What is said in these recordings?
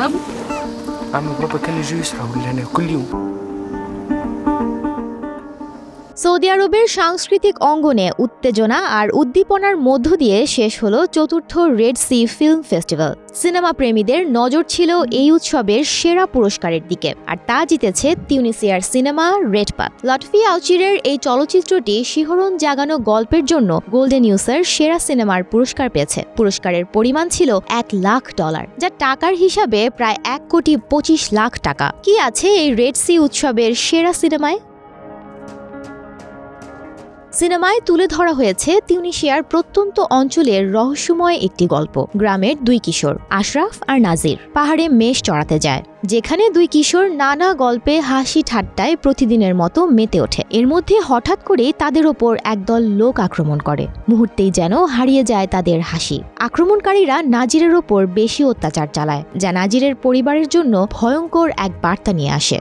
أب عمي وبابا كانوا يجوا يسرقوا لهنا كل يوم Saudi আরবের সাংস্কৃতিক অঙ্গনে উত্তেজনা আর উদ্দীপনার মধ্য দিয়ে শেষ হলো চতুর্থ Red Sea Film Festival. Cinema প্রেমীদের নজর ছিল এই উৎসবের সেরা পুরস্কারের দিকে, আর তা জিতেছে তিউনিসিয়ার সিনেমা রেড পাত লটফি আউচিরের এই চলচ্চিত্রটি শিহরণ জাগানো গল্পের জন্য গোল্ডেন ইউসার সেরা সিনেমার পুরস্কার পেয়েছে। পুরস্কারের পরিমাণ ছিল এক লাখ ডলার, যা টাকার হিসাবে প্রায় এক কোটি পঁচিশ লাখ টাকা। কি আছে এই রেড সি উৎসবের সেরা সিনেমায়? সিনেমায় তুলে ধরা হয়েছে তিউনিশিয়ার প্রত্যন্ত অঞ্চলের রহস্যময় একটি গল্প, গ্রামের দুই কিশোর, আশরাফ আর নাজির। পাহাড়ে মেষ চড়াতে যায়, যেখানে দুই কিশোর নানা গল্পে হাসি ঠাট্টায় প্রতিদিনের মতো মেতে ওঠে। এর মধ্যে হঠাৎ করেই তাদের ওপর একদল লোক আক্রমণ করে। মুহূর্তেই যেন হারিয়ে যায় তাদের হাসি। আক্রমণকারীরা নাজিরের ওপর বেশি অত্যাচার চালায়, যা নাজিরের পরিবারের জন্য ভয়ঙ্কর এক বার্তা নিয়ে আসে।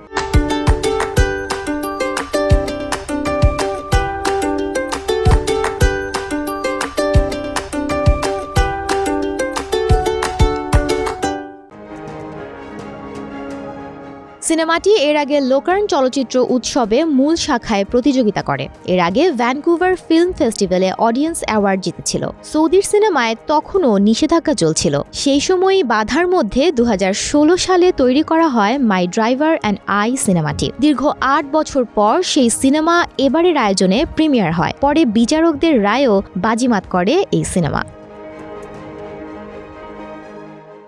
সিনেমাটি এর আগে লোকার্ন চলচ্চিত্র উৎসবে মূল শাখায় প্রতিযোগিতা করে। এর আগে ভ্যানকুভার ফিল্ম ফেস্টিভ্যালে অডিয়েন্স অ্যাওয়ার্ড জিতেছিল। সৌদির সিনেমায় তখনও নিষেধাজ্ঞা চলছিল। সেই সময়ই বাধার মধ্যে দু হাজার ষোলো সালে তৈরি করা হয় মাই ড্রাইভার অ্যান্ড আই সিনেমাটি। দীর্ঘ আট বছর পর সেই সিনেমা এবারের আয়োজনে প্রিমিয়ার হয়। পরে বিচারকদের রায়ও বাজিমাত করে এই সিনেমা।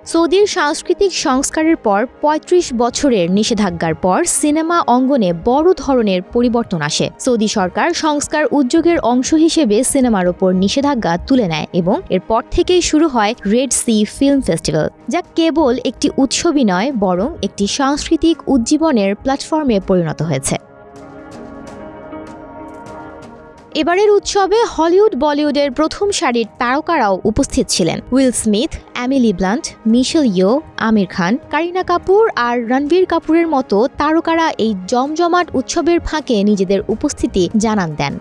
সৌদির সাংস্কৃতিক সংস্কারের পর ৩৫ বছরের নিষেধাজ্ঞার পর সিনেমা অঙ্গনে বড় ধরনের পরিবর্তন আসে। সৌদি সরকার সংস্কার উদ্যোগের অংশ হিসেবে সিনেমার ওপর নিষেধাজ্ঞা তুলে নেয় এবং এরপর থেকেই শুরু হয় রেড সি ফিল্ম ফেস্টিভ্যাল যা কেবল একটি উৎসবই নয়, বরং একটি সাংস্কৃতিক উজ্জীবনের প্ল্যাটফর্মে পরিণত হয়েছে। এবারের উৎসবে হলিউড বলিউডের প্রথম সারির তারকারাও উপস্থিত ছিলেন। Will Smith, Emily Blunt, Michelle Yeoh, Aamir Khan, Kareena Kapoor আর রণবীর কাপুরের মতো তারকারা এই জমজমাট উৎসবের ফাঁকে নিজেদের উপস্থিতি জানান দেন।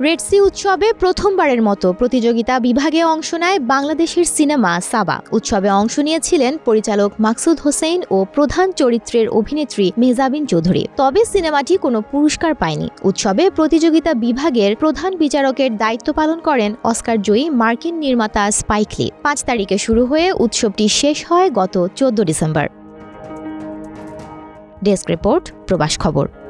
হয়েছে। রেড সি উৎসবে প্রথমবারের মতো প্রতিযোগিতা বিভাগে অংশ নেয় বাংলাদেশের সিনেমা সাবা। উৎসবে অংশ নিয়েছিলেন পরিচালক মাকসুদ হোসেন ও প্রধান চরিত্রের অভিনেত্রী মেহজাবিন চৌধুরী। তবে সিনেমাটি কোনো পুরস্কার পায়নি। উৎসবে প্রতিযোগিতা বিভাগের প্রধান বিচারকের দায়িত্ব পালন করেন অস্কার জয়ী মার্কিন নির্মাতা স্পাইকলি পাঁচ তারিখে শুরু হয়ে উৎসবটি শেষ হয় গত চোদ্দ ডিসেম্বর। ডেস্ক রিপোর্ট, প্রবাস খবর।